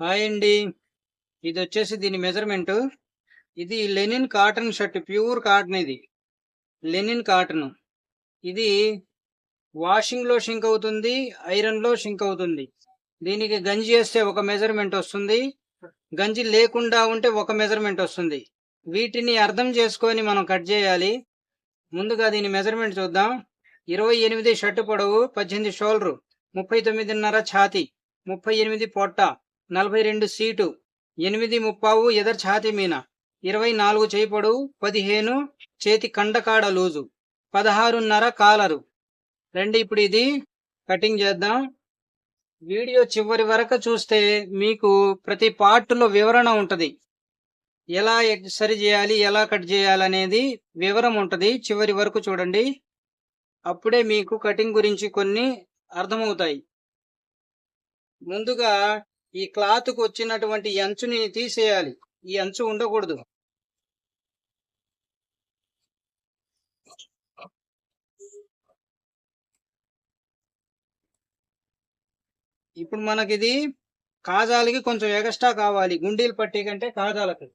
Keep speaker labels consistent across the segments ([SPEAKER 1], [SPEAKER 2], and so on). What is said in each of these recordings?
[SPEAKER 1] Hi అండి ఇది వచ్చేసి దీని మెజర్మెంట్ ఇది linen cotton shirt pure cotton ఇది. Linen cotton. ఇది వాషింగ్లో షింక్ అవుతుంది ఐరన్లో షింక్ అవుతుంది. దీనికి గంజి వేస్తే ఒక మెజర్మెంట్ వస్తుంది. గంజి లేకుండా ఉంటే ఒక మెజర్మెంట్ వస్తుంది. వీటిని అర్థం చేసుకొని మనం కట్ చేయాలి. ముందుగా దీని మెజర్మెంట్ చూద్దాం. ఇరవై ఎనిమిది షర్టు పొడవు పద్దెనిమిది షోల్డరు. ముప్పై తొమ్మిదిన్నర ఛాతీ ముప్పై ఎనిమిది పొట్ట నలభై రెండు సీటు ఎనిమిది ముప్పావు ఎదర్ ఛాతీ మీన ఇరవై నాలుగు చేయి పదిహేను చేతి కండకాడ లూజు పదహారున్నర కాలరు. రండి ఇప్పుడు ఇది కటింగ్ చేద్దాం. వీడియో చివరి వరకు చూస్తే మీకు ప్రతి పార్ట్లో వివరణ ఉంటుంది. ఎలా సరి చేయాలి ఎలా కట్ చేయాలి అనేది వివరం ఉంటుంది. చివరి వరకు చూడండి. అప్పుడే మీకు కటింగ్ గురించి కొన్ని అర్థమవుతాయి. ముందుగా ఈ క్లాత్కు వచ్చినటువంటి అంచుని తీసేయాలి. ఈ అంచు ఉండకూడదు. ఇప్పుడు మనకి ఇది కాజాలకి కొంచెం ఎగస్ట్రా కావాలి. గుండీలు పట్టీ కంటే కాజాలకి.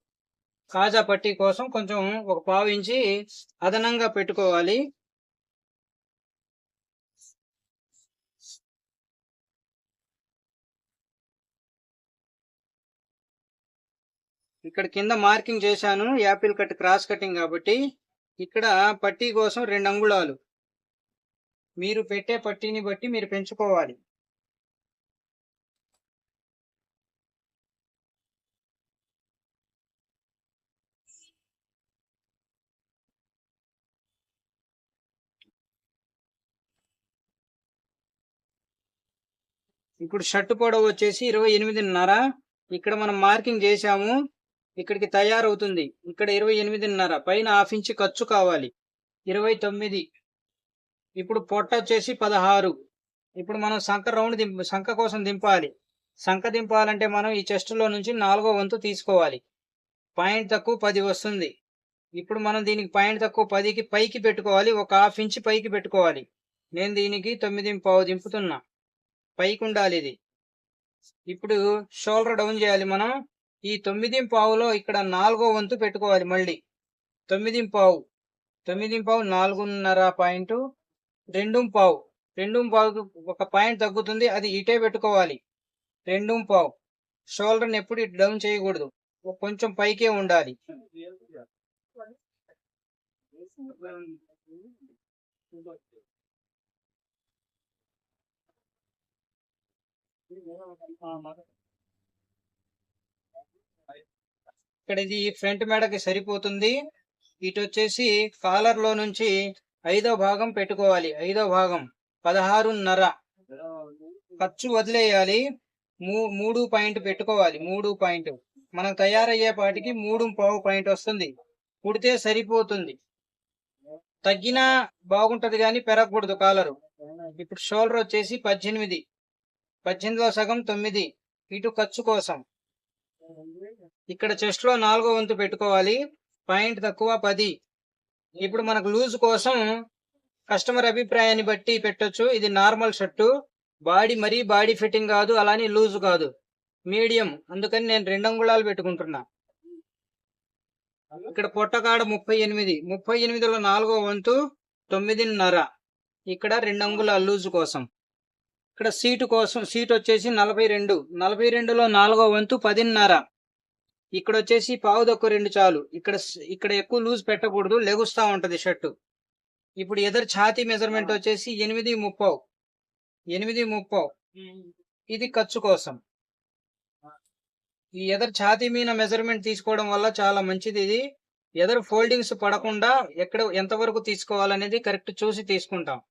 [SPEAKER 1] కాజా పట్టీ కోసం కొంచెం ఒక పావించి అదనంగా పెట్టుకోవాలి. ఇక్కడ కింద మార్కింగ్ చేశాను యాపిల్ కట్ క్రాస్ కటింగ్ కాబట్టి. ఇక్కడ పట్టీ కోసం రెండు అంగుళాలు. మీరు పెట్టే పట్టీని బట్టి మీరు పెంచుకోవాలి. ఇప్పుడు షర్ట్ పొడవు వచ్చేసి ఇరవై ఎనిమిదిన్నర. ఇక్కడ మనం మార్కింగ్ చేశాము. ఇక్కడికి తయారవుతుంది. ఇక్కడ ఇరవై ఎనిమిదిన్నర పైన హాఫ్ ఇంచ్ ఖర్చు కావాలి. ఇరవై తొమ్మిది. ఇప్పుడు పొట్ట వచ్చేసి పదహారు. ఇప్పుడు మనం సంఖ రౌండ్ దింప సంఖ కోసం దింపాలి. సంఖ దింపాలంటే మనం ఈ చెస్ట్లో నుంచి నాలుగో వంతు తీసుకోవాలి. పాయింట్ తక్కువ పది వస్తుంది. ఇప్పుడు మనం దీనికి పాయింట్ తక్కువ పదికి పైకి పెట్టుకోవాలి. ఒక హాఫ్ ఇంచ్ పైకి పెట్టుకోవాలి. నేను దీనికి తొమ్మిది పావు దింపుతున్నా. పైకి ఉండాలి ఇది. ఇప్పుడు షోల్డర్ డౌన్ చేయాలి మనం. ఈ తొమ్మిది పావులో ఇక్కడ నాలుగో వంతు పెట్టుకోవాలి మళ్ళీ. తొమ్మిది పావు. తొమ్మిది పావు నాలుగున్నర పాయింట్ రెండు పావు. రెండు పావుకి ఒక పాయింట్ తగ్గుతుంది అది ఇటే పెట్టుకోవాలి. రెండు పావు. షోల్డర్ని ఎప్పుడు డౌన్ చేయకూడదు. కొంచెం పైకే ఉండాలి. ఇక్కడ ఇది ఫ్రంట్ మెడకి సరిపోతుంది. ఇటు వచ్చేసి కాలర్లో నుంచి ఐదో భాగం పెట్టుకోవాలి. ఐదో భాగం పదహారున్నర. ఖర్చు వదిలేయాలి. మూ- మూడు పాయింట్ పెట్టుకోవాలి. మూడు పాయింట్. మనం తయారయ్యే పాటికి మూడు పావు పాయింట్ వస్తుంది. కుడితే సరిపోతుంది. తగ్గినా బాగుంటది కానీ పెరగకూడదు కాలరు. ఇప్పుడు షోల్డర్ వచ్చేసి పద్దెనిమిది. పద్దెనిమిదిలో సగం తొమ్మిది. ఇటు ఖర్చు కోసం. ఇక్కడ చెస్ట్లో నాలుగో వంతు పెట్టుకోవాలి. పాయింట్ తక్కువ పది. ఇప్పుడు మనకు లూజ్ కోసం కస్టమర్ అభిప్రాయాన్ని బట్టి పెట్టొచ్చు. ఇది నార్మల్ షర్టు. బాడీ మరీ బాడీ ఫిట్టింగ్ కాదు అలానే లూజ్ కాదు. మీడియం. అందుకని నేను రెండు అంగుళాలు పెట్టుకుంటున్నా. ఇక్కడ పొట్టకాడ ముప్పై ఎనిమిది. ముప్పై ఎనిమిదిలో నాలుగో వంతు తొమ్మిదిన్నర. ఇక్కడ రెండు అంగుళాల లూజ్ కోసం. ఇక్కడ సీటు కోసం సీట్ వచ్చేసి నలభై రెండు. నలభై రెండులో నాలుగో వంతు పదిన్నర. ఇక్కడ వచ్చేసి పావు తక్కువ రెండు చాలు. ఇక్కడ ఇక్కడ ఎక్కువ లూజ్ పెట్టకూడదు లెగుస్తా ఉంటది షర్టు. ఇప్పుడు ఎదర్ ఛాతీ మెజర్మెంట్ వచ్చేసి ఎనిమిది ముప్పావు ఎనిమిది ముప్పావు ఇది ఖర్చు కోసం. ఈ ఎదర్ ఛాతీ మీద మెజర్మెంట్ తీసుకోవడం వల్ల చాలా మంచిది ఇది. ఎదర్ ఫోల్డింగ్స్ పడకుండా ఎక్కడ ఎంతవరకు తీసుకోవాలనేది కరెక్ట్ చూసి తీసుకుంటాం.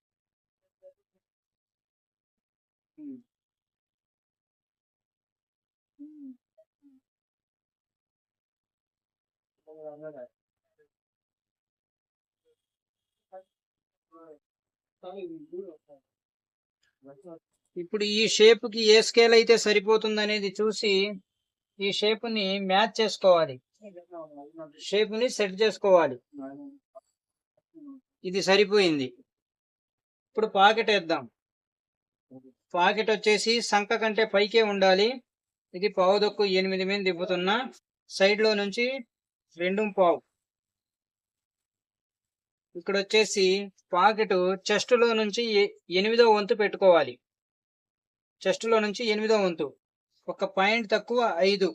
[SPEAKER 1] ఇప్పుడు ఈ షేప్కి ఏ స్కేల్ అయితే సరిపోతుంది అనేది చూసి ఈ షేప్ని మ్యాచ్ చేసుకోవాలి. షేప్ని సెట్ చేసుకోవాలి. ఇది సరిపోయింది. ఇప్పుడు పాకెట్ వేద్దాం. పాకెట్ వచ్చేసి సంఖ కంటే పైకే ఉండాలి. ఇది పావుదొక్కు ఎనిమిది మీద దిబ్బుతున్నా సైడ్లో నుంచి రెండు పావు. ఇక్కడ వచ్చేసి పాకెట్ చెస్ట్లో నుంచి ఎనిమిదో వంతు పెట్టుకోవాలి. చెస్ట్లో నుంచి ఎనిమిదో వంతు. ఒక పాయింట్ తక్కువ ఐదు.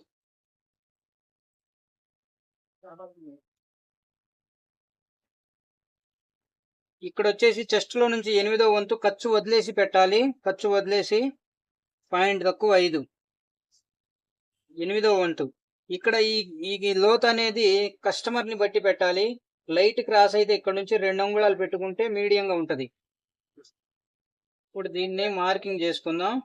[SPEAKER 1] ఇక్కడ వచ్చేసి చెస్ట్లో నుంచి ఎనిమిదో వంతు ఖర్చు వదిలేసి పెట్టాలి. ఖర్చు వదిలేసి పాయింట్ తక్కువ ఐదు. ఎనిమిదో వంతు. ఇక్కడ ఈ ఈ లోత్ అనేది కస్టమర్ని బట్టి పెట్టాలి. లైట్ క్రాస్ అయితే ఇక్కడ నుంచి రెండు అంగుళాలు పెట్టుకుంటే మీడియంగా ఉంటుంది. ఇప్పుడు దీన్నే మార్కింగ్ చేసుకుందాం.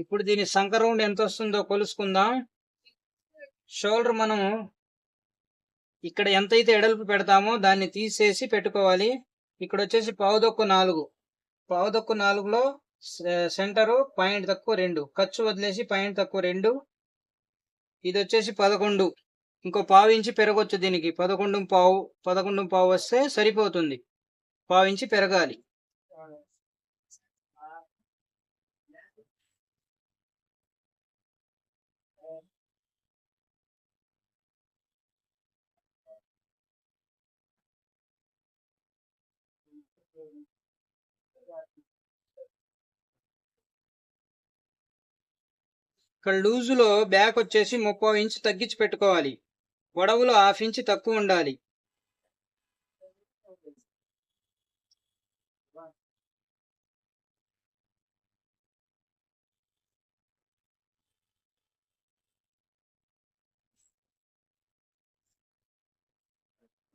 [SPEAKER 1] ఇప్పుడు దీని సంఖ రౌండ్ ఎంత వస్తుందో కొలుసుకుందాం. షోల్డర్ మనము ఇక్కడ ఎంతైతే ఎడల్పు పెడతామో దాన్ని తీసేసి పెట్టుకోవాలి. ఇక్కడ వచ్చేసి పావుదొక్కు నాలుగు. పావుదొక్కు నాలుగులో సెంటరు పాయింట్ తక్కువ రెండు. ఖర్చు వదిలేసి పాయింట్ తక్కువ రెండు. ఇది వచ్చేసి పదకొండు. ఇంకో పావు ఇంచి పెరగొచ్చు దీనికి. పదకొండు పావు పదకొండు పావు వస్తే సరిపోతుంది. పావు ఇంచి పెరగాలి. ఇక్కడ లూజులో బ్యాక్ వచ్చేసి ముప్పై ఇంచ్ తగ్గించి పెట్టుకోవాలి. పొడవులు హాఫ్ ఇంచ్ తక్కువ ఉండాలి.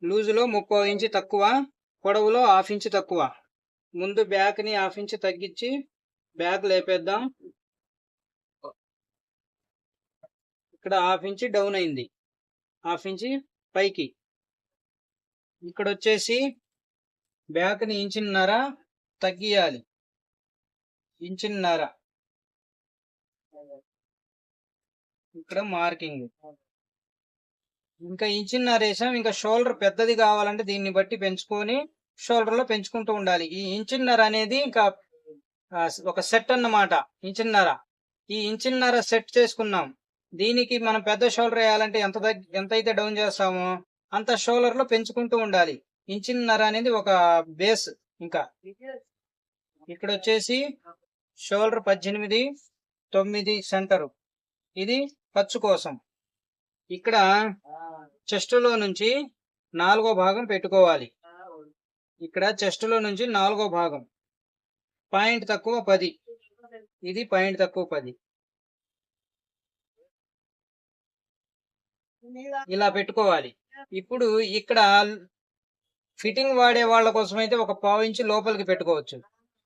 [SPEAKER 1] లూజులో ముప్పై ఇంచ్ తక్కువ పొడవులో హాఫ్ ఇంచ్ తక్కువ. ముందు బ్యాగ్ని హాఫ్ ఇంచ్ తగ్గించి బ్యాగ్ లేపేద్దాం. ఇక్కడ హాఫ్ ఇంచ్ డౌన్ అయింది. హాఫ్ ఇంచ్ పైకి. ఇక్కడ వచ్చేసి బ్యాక్ని తగ్గియాలి. ఇంచిన్నర. ఇక్కడ మార్కింగ్. ఇంకా ఇంచిన్నర వేసాం. ఇంకా షోల్డర్ పెద్దది కావాలంటే దీన్ని బట్టి పెంచుకొని షోల్డర్లో పెంచుకుంటూ ఉండాలి. ఈ ఇంచిన్నర అనేది ఇంకా ఒక సెట్ అన్నమాట. ఇంచిన్నర. ఈ ఇంచిన్నర సెట్ చేసుకున్నాం. దీనికి మనం పెద్ద షోల్డర్ వేయాలంటే ఎంత దగ్గ- ఎంత అయితే డౌన్ చేస్తామో అంత షోల్డర్లో పెంచుకుంటూ ఉండాలి. ఇంచిన్నర అనేది ఒక బేస్ ఇంకా. ఇక్కడ వచ్చేసి షోల్డర్ పద్దెనిమిది తొమ్మిది సెంటరు. ఇది ఖర్చు కోసం. ఇక్కడ చెస్టులో నుంచి నాలుగో భాగం పెట్టుకోవాలి. ఇక్కడ చెస్టులో నుంచి నాలుగో భాగం. పాయింట్ తక్కువ పది. ఇది పాయింట్ తక్కువ పది. ఇలా పెట్టుకోవాలి. ఇప్పుడు ఇక్కడ ఫిట్టింగ్ వాడే వాళ్ళ కోసం అయితే ఒక పావు ఇంచు లోపలికి పెట్టుకోవచ్చు.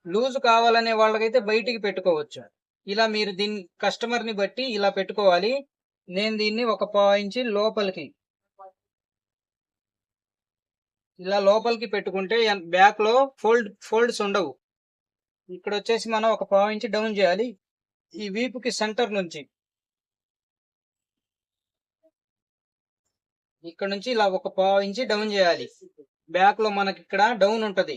[SPEAKER 1] లూజ్ కావాలనే వాళ్ళకైతే బయటికి పెట్టుకోవచ్చు. ఇలా మీరు దీన్ని కస్టమర్ని బట్టి ఇలా పెట్టుకోవాలి. నేను దీన్ని ఒక పావు ఇంచి లోపలికి ఇలా లోపలికి పెట్టుకుంటే బ్యాక్లో ఫోల్డ్ ఫోల్డ్స్ ఉండవు. ఇక్కడ వచ్చేసి మనం ఒక పావు ఇంచి డౌన్ చేయాలి. ఈ వీపుకి సెంటర్ నుంచి. ఇక్కడ నుంచి ఇలా ఒక పావు ఇంచి డౌన్ చేయాలి. బ్యాక్లో మనకి ఇక్కడ డౌన్ ఉంటది.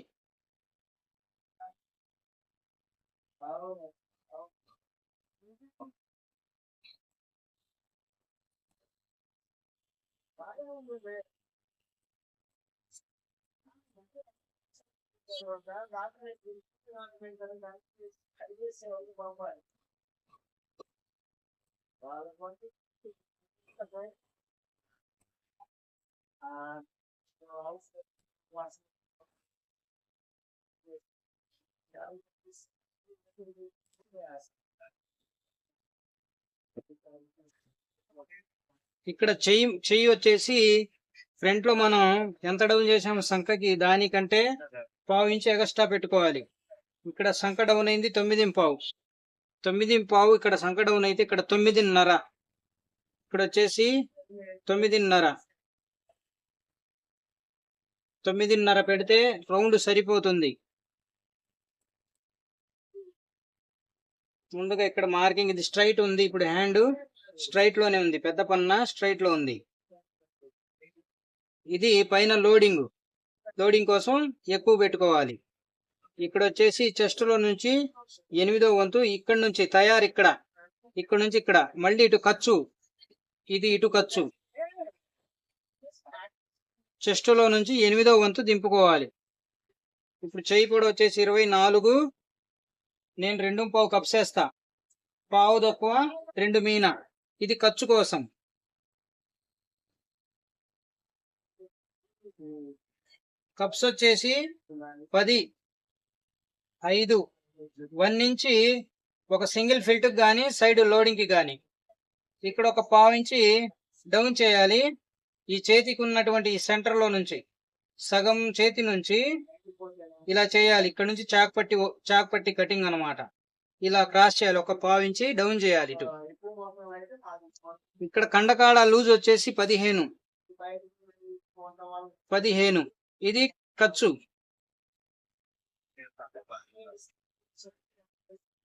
[SPEAKER 1] ఇక్కడ చెయ్యి చెయ్యి వచ్చేసి ఫ్రంట్లో మనం ఎంత డౌన్ చేసాము సంఖకి దానికంటే పావు ఇంచు ఎగస్ట్రా పెట్టుకోవాలి. ఇక్కడ సంఖ డౌన్ అయింది తొమ్మిది పావు. తొమ్మిది పావు ఇక్కడ సంఖ డౌన్ అయితే ఇక్కడ తొమ్మిదిన్నర. ఇక్కడ వచ్చేసి తొమ్మిదిన్నర. తొమ్మిదిన్నర పెడితే రౌండ్ సరిపోతుంది. ముందుగా ఇక్కడ మార్కింగ్ ఇది స్ట్రైట్ ఉంది. ఇప్పుడు హ్యాండ్ స్ట్రైట్లోనే ఉంది. పెద్ద పన్న స్ట్రైట్లో ఉంది. ఇది పైన లోడింగ్. లోడింగ్ కోసం ఎక్కువ పెట్టుకోవాలి. ఇక్కడ వచ్చేసి చెస్ట్లో నుంచి ఎనిమిదో వంతు ఇక్కడ నుంచి తయారు ఇక్కడ. ఇక్కడ నుంచి ఇక్కడ. మళ్ళీ ఇటు ఖర్చు. ఇది ఇటు ఖర్చు. చెస్ట్లో నుంచి ఎనిమిదో వంతు దింపుకోవాలి. ఇప్పుడు చేయి పొడి వచ్చేసి ఇరవై నాలుగు. నేను రెండు పావు కప్స్ వేస్తా పావు తక్కువ రెండు మీన. ఇది ఖర్చు కోసం. కప్స్ వచ్చేసి పది ఐదు. వన్ నుంచి ఒక సింగిల్ ఫిల్ట్ కానీ సైడ్ లోడింగ్కి కానీ ఇక్కడ ఒక పావు ఇంచి డౌన్ చేయాలి. ఈ చేతికి ఉన్నటువంటి ఈ సెంటర్లో నుంచి సగం చేతి నుంచి ఇలా చేయాలి. ఇక్కడ నుంచి చాక్ పట్టి చాక్ పట్టి కటింగ్ అన్నమాట. ఇలా క్రాస్ చేయాలి. ఒక పావించి డౌన్ చేయాలి ఇటు. ఇక్కడ కండకాడ లూజ్ వచ్చేసి పదిహేను. పదిహేను. ఇది ఖర్చు.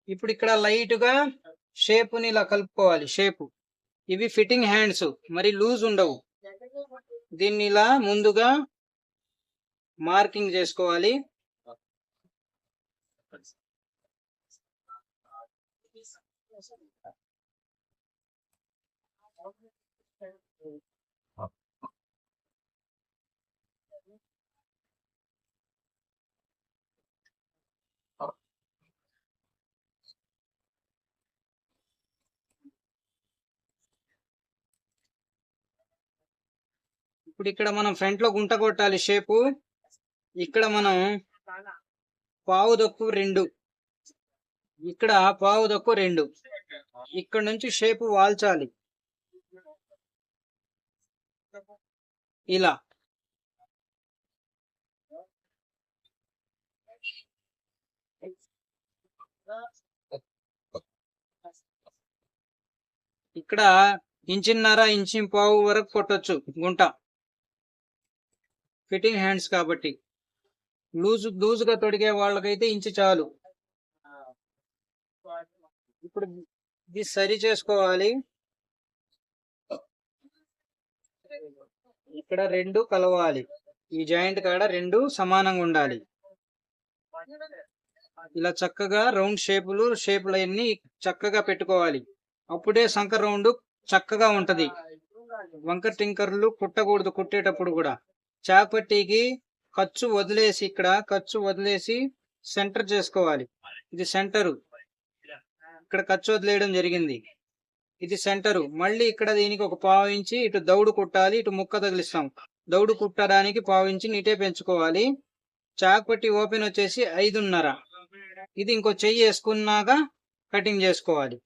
[SPEAKER 1] ఇప్పుడు ఇక్కడ లైట్గా షేపుని ఇలా కలుపుకోవాలి. షేప్ ఇవి ఫిట్టింగ్ హ్యాండ్స్ మరి లూజ్ ఉండవు. దీన్ని ఇలా ముందుగా మార్కింగ్ చేసుకోవాలి. ఇప్పుడు ఇక్కడ మనం ఫ్రంట్లో గుంట కొట్టాలి షేపు ఇక్కడ మనం పావు దొక్కు రెండు. ఇక్కడ పావు దొక్కు రెండు. ఇక్కడ నుంచి షేపు వాల్చాలి. ఇలా. ఇక్కడ ఇంచిన్నర ఇంచి పావు వరకు కొట్టొచ్చు గుంట. ఫిట్టింగ్ హ్యాండ్స్ కాబట్టి. లూజ్ లూజ్గా తొడిగే వాళ్ళకైతే ఇంచు చాలు. ఇప్పుడు ఇది సరి చేసుకోవాలి. ఇక్కడ రెండు కలవాలి. ఈ జాయింట్ కాడ రెండు సమానంగా ఉండాలి. ఇలా చక్కగా రౌండ్ షేపులు షేపులు అన్ని చక్కగా పెట్టుకోవాలి. అప్పుడే సంకర్ రౌండ్ చక్కగా ఉంటది. వంకర్ టింకర్లు కుట్టకూడదు కుట్టేటప్పుడు కూడా. చాకపట్టికి ఖర్చు వదిలేసి ఇక్కడ ఖర్చు వదిలేసి సెంటర్ చేసుకోవాలి. ఇది సెంటరు. ఇక్కడ ఖర్చు వదిలేయడం జరిగింది. ఇది సెంటరు. మళ్ళీ ఇక్కడ దీనికి ఒక పావు ఇంచి ఇటు దౌడు కుట్టాలి ఇటు ముక్క తగిలిస్తాం. దౌడు కుట్టడానికి పావు ఇంచి నీటే పెంచుకోవాలి. చాకపట్టి ఓపెన్ వచ్చేసి ఐదున్నర. ఇది ఇంకో చెయ్యి వేసుకున్నాక కటింగ్ చేసుకోవాలి.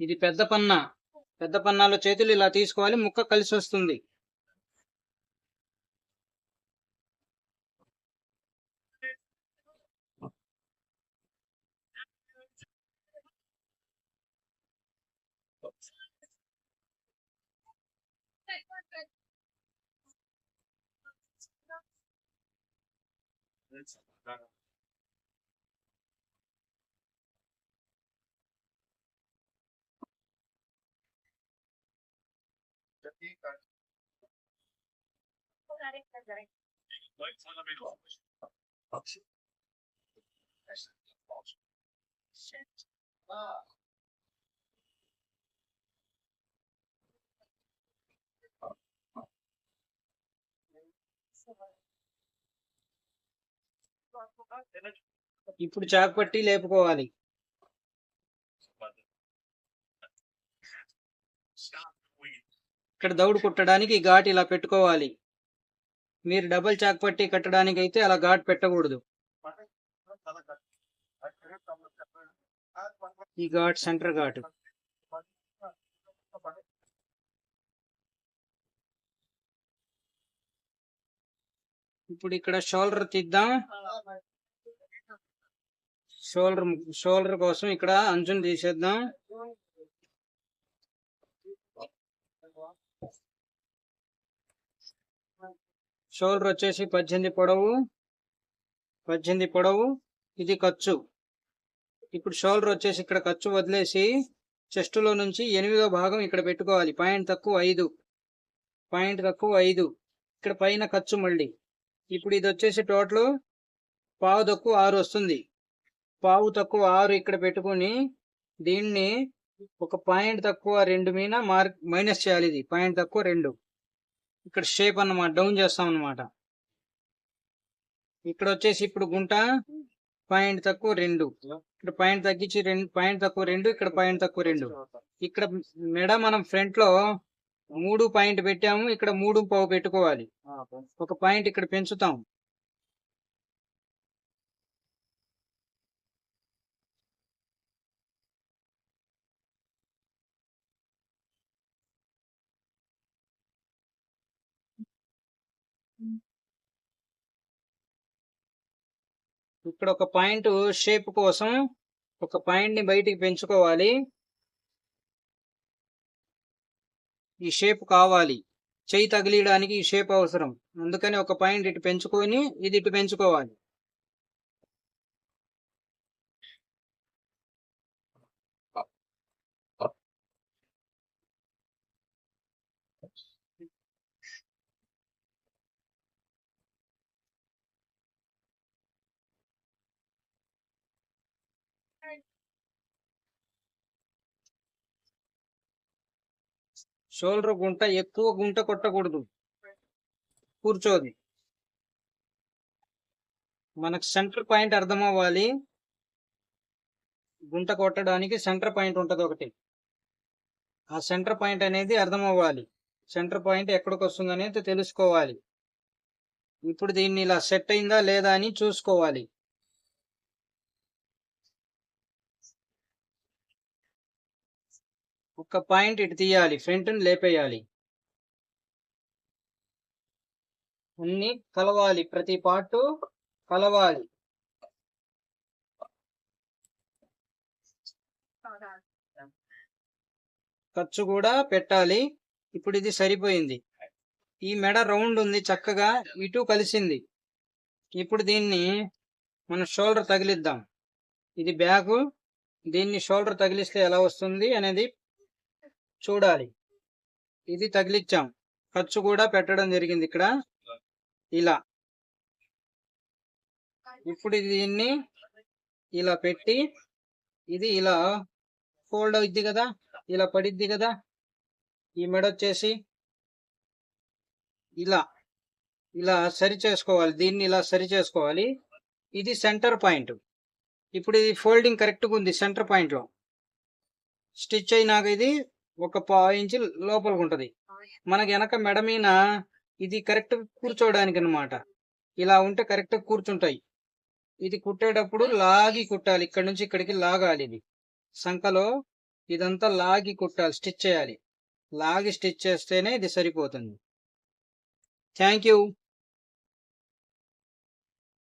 [SPEAKER 1] ఇది పెద్ద పన్న పెద్ద పన్నాలో చేతులు ఇలా తీసుకోవాలి ముక్క కలిసి వస్తుంది Thank you. ठीक है इपड़ लेपाली ఇక్కడ దౌడు కుట్టడానికి ఈ ఘాట్ ఇలా పెట్టుకోవాలి. మీరు డబల్ చాక్ పట్టి కట్టడానికి అయితే అలా ఘాట్ పెట్టకూడదు. ఈ ఘాట్ సెంటర్ ఘాట్. ఇప్పుడు ఇక్కడ షోల్డర్ తీద్దాం. షోల్డర్ షోల్డర్ కోసం ఇక్కడ అంచుని తీసేద్దాం. షోల్డర్ వచ్చేసి పద్దెనిమిది పొడవు పద్దెనిమిది పొడవు ఇది ఖర్చు. ఇప్పుడు షోల్డర్ వచ్చేసి ఇక్కడ ఖర్చు వదిలేసి చెస్టులో నుంచి ఎనిమిదో భాగం ఇక్కడ పెట్టుకోవాలి. పాయింట్ తక్కువ ఐదు. పాయింట్ తక్కువ ఐదు. ఇక్కడ పైన ఖర్చు మళ్ళీ. ఇప్పుడు ఇది వచ్చేసి టోటల్ పావు తక్కువ ఆరు వస్తుంది. పావు తక్కువ ఆరు ఇక్కడ పెట్టుకొని దీన్ని ఒక పాయింట్ తక్కువ రెండు మీద మార్క్ మైనస్ చేయాలి ఇది. పాయింట్ తక్కువ రెండు. ఇక్కడ షేప్ అన్నమాట డౌన్ చేస్తాం అన్నమాట ఇక్కడ వచ్చేసి ఇప్పుడు గుంట పాయింట్ తక్కువ రెండు. ఇక్కడ పాయింట్ తగ్గించి రెండు పాయింట్ తక్కువ రెండు ఇక్కడ పాయింట్ తక్కువ రెండు. ఇక్కడ మెడ మనం ఫ్రంట్లో మూడు పాయింట్ పెట్టాము ఇక్కడ మూడు పావు పెట్టుకోవాలి. ఒక పాయింట్ ఇక్కడ పెంచుతాం. ఇక్కడ ఒక పాయింట్ షేప్ కోసం ఒక పాయింట్ని బయటికి పెంచుకోవాలి. ఈ షేప్ కావాలి. చేయి తగిలియడానికి ఈ షేప్ అవసరం. అందుకని ఒక పాయింట్ ఇటు పెంచుకొని ఇది ఇటు పెంచుకోవాలి. షోల్డర్ గుంట ఎక్కువ గుంట కొట్టకూడదు. కూర్చోది. మనకు సెంటర్ పాయింట్ అర్థం అవ్వాలి గుంట కొట్టడానికి సెంటర్ పాయింట్ ఉంటుంది ఒకటి. ఆ సెంటర్ పాయింట్ అనేది అర్థం అవ్వాలి సెంటర్ పాయింట్ ఎక్కడికి వస్తుంది అనేది తెలుసుకోవాలి. ఇప్పుడు దీన్ని ఇలా సెట్ అయిందా లేదా అని చూసుకోవాలి. ఒక పాయింట్ ఇటు తీయాలి ఫ్రంట్ లేపేయాలి. అన్ని కలవాలి ప్రతి పాటు కలవాలి. ఖర్చు కూడా పెట్టాలి. ఇప్పుడు ఇది సరిపోయింది. ఈ మెడ రౌండ్ ఉంది చక్కగా ఇటు కలిసింది. ఇప్పుడు దీన్ని మనం షోల్డర్ తగిలిద్దాం. ఇది బ్యాగు దీన్ని షోల్డర్ తగిలిస్తే ఎలా వస్తుంది అనేది చూడాలి. ఇది తగిలిచ్చాం. ఖర్చు కూడా పెట్టడం జరిగింది ఇక్కడ. ఇలా. ఇప్పుడు దీన్ని ఇలా పెట్టి ఇది ఇలా ఫోల్డ్ అవుద్ది కదా? ఇలా పడిద్ది కదా? ఈ మెడ వచ్చేసి ఇలా ఇలా సరి చేసుకోవాలి. దీన్ని ఇలా సరి చేసుకోవాలి. ఇది సెంటర్ పాయింట్. ఇప్పుడు ఇది ఫోల్డింగ్ కరెక్ట్గా ఉంది సెంటర్ పాయింట్లో. స్టిచ్ అయినాక ఇది ఒక ఇంచు లోపలికి ఉంటది మనకి వెనక మెడ మీద ఇది కరెక్ట్ కూర్చోవడానికి అన్నమాట ఇలా ఉంటే కరెక్ట్ కూర్చుంటాయి. ఇది కుట్టేటప్పుడు లాగి కుట్టాలి. ఇక్కడ నుంచి ఇక్కడికి లాగాలి ఇది. సంఖలో ఇదంతా లాగి కుట్టాలి స్టిచ్ చేయాలి. లాగి స్టిచ్ చేస్తేనే ఇది సరిపోతుంది. Thank you.